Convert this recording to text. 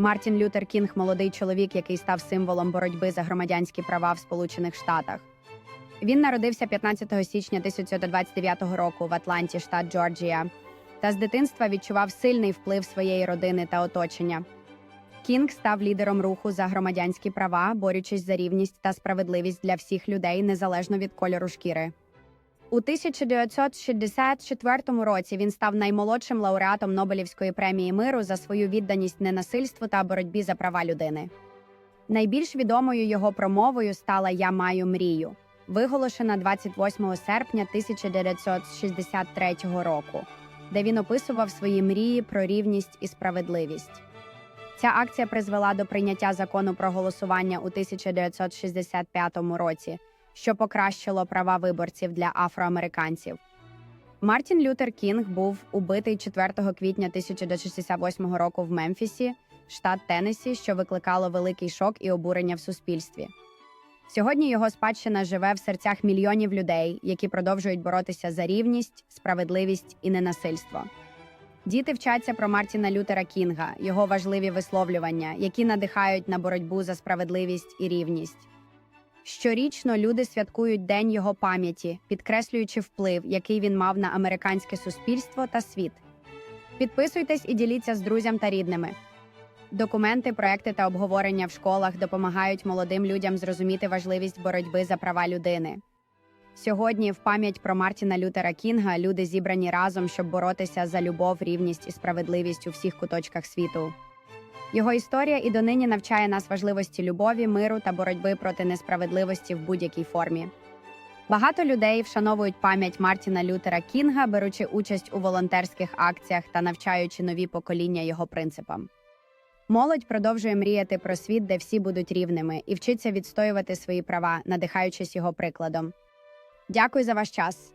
Мартін Лютер Кінг молодий чоловік, який став символом боротьби за громадянські права в Сполучених Штатах. Він народився 15 січня 1929 року в Атланті, штат Джорджія, та з дитинства відчував сильний вплив своєї родини та оточення. Кінг став лідером руху за громадянські права, борючись за рівність та справедливість для всіх людей незалежно від кольору шкіри. У 1964 році він став наймолодшим лауреатом Нобелівської премії миру за свою відданість ненасильству та боротьбі за права людини. Найбільш відомою його промовою стала Я маю мрію, виголошена 28 серпня 1963 року, де він описував свої мрії про рівність і справедливість. Ця акція призвела до прийняття закону про голосування у 1965 році, що покращило права виборців для афроамериканців. Мартін Лютер Кінг був убитий 4 квітня 1968 року в Мемфісі, штат Теннессі, що викликало великий шок і обурення в суспільстві. Сьогодні його спадщина живе в серцях мільйонів людей, які продовжують боротися за рівність, справедливість і ненасильство. Діти вчаться про Мартіна Лютера Кінга, його важливі висловлювання, які надихають на боротьбу за справедливість і рівність. Щорічно люди святкують День його пам'яті, підкреслюючи вплив, який він мав на американське суспільство та світ. Підписуйтесь і діліться з друзям та рідними. Документи, проекти та обговорення в школах допомагають молодим людям зрозуміти важливість боротьби за права людини. Сьогодні, в пам'ять про Мартіна Лютера Кінга, люди зібрані разом, щоб боротися за любов, рівність і справедливість у всіх куточках світу. Його історія і донині навчає нас важливості любові, миру та боротьби проти несправедливості в будь-якій формі. Багато людей вшановують пам'ять Мартіна Лютера Кінга, беручи участь у волонтерських акціях та навчаючи нові покоління його принципам. Молодь продовжує мріяти про світ, де всі будуть рівними, і вчиться відстоювати свої права, надихаючись його прикладом. Дякую за ваш час.